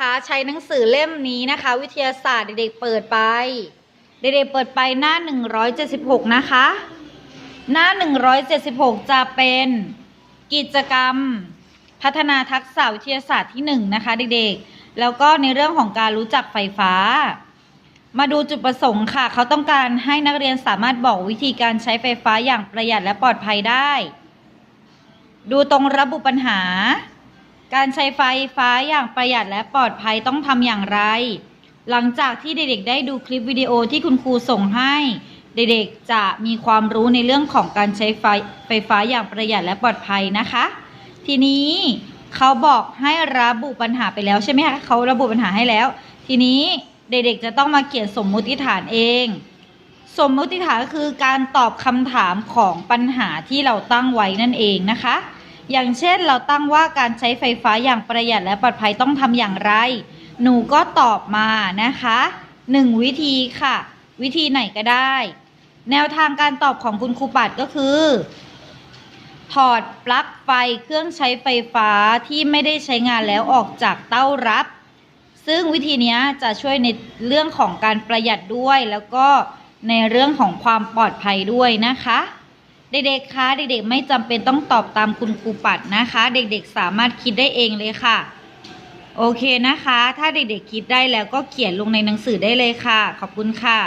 คะใช้หนังสือเล่มนี้นะคะ วิทยาศาสตร์เด็กๆเปิดไป เด็กๆเปิดไปหน้า 176 นะคะ หน้า 176 จะเป็นกิจกรรมพัฒนาทักษะวิทยาศาสตร์ที่1นะคะเด็กๆ แล้วก็ในเรื่องของการรู้จักไฟฟ้า มาดูจุดประสงค์ค่ะ เขาต้องการให้นักเรียนสามารถบอกวิธีการใช้ไฟฟ้าอย่างประหยัดและปลอดภัยได้ ดูตรงระบุปัญหา การใช้ไฟฟ้าอย่างประหยัดและปลอดภัยต้องทำอย่างไร หลังจากที่เด็กๆ ได้ดูคลิปวิดีโอที่คุณครูส่งให้ เด็กๆ จะมีความรู้ในเรื่องของการใช้ไฟไฟฟ้าอย่างประหยัดและปลอดภัยนะคะ ทีนี้เขาบอกให้ระบุปัญหาไปแล้วใช่ไหมคะเขาระบุปัญหาให้แล้ว ทีนี้เด็กๆ จะต้องมาเขียนสมมุติฐานเอง สมมุติฐานก็คือการตอบคำถามของปัญหาที่เราตั้งไว้นั่นเองนะคะ อย่างเช่นเราตั้งว่าการใช้ไฟฟ้าอย่างประหยัดและปลอดภัยต้องทำอย่างไร หนูก็ตอบมานะคะหนึ่งวิธีค่ะ วิธีไหนก็ได้ แนวทางการตอบของคุณครูปัดก็คือ ถอดปลั๊กไฟเครื่องใช้ไฟฟ้าที่ไม่ได้ใช้งานแล้วออกจากเต้ารับ ซึ่งวิธีนี้จะช่วยในเรื่องของการประหยัดด้วย แล้วก็ในเรื่องของความปลอดภัยด้วยนะคะ เด็กๆ คะ เด็กๆ ไม่จำเป็นต้องตอบตามคุณครูปัดนะคะ เด็กๆ สามารถคิดได้เองเลยค่ะ โอเคนะคะ ถ้าเด็กๆ คิดได้แล้วก็เขียนลงในหนังสือได้เลยค่ะ ขอบคุณค่ะ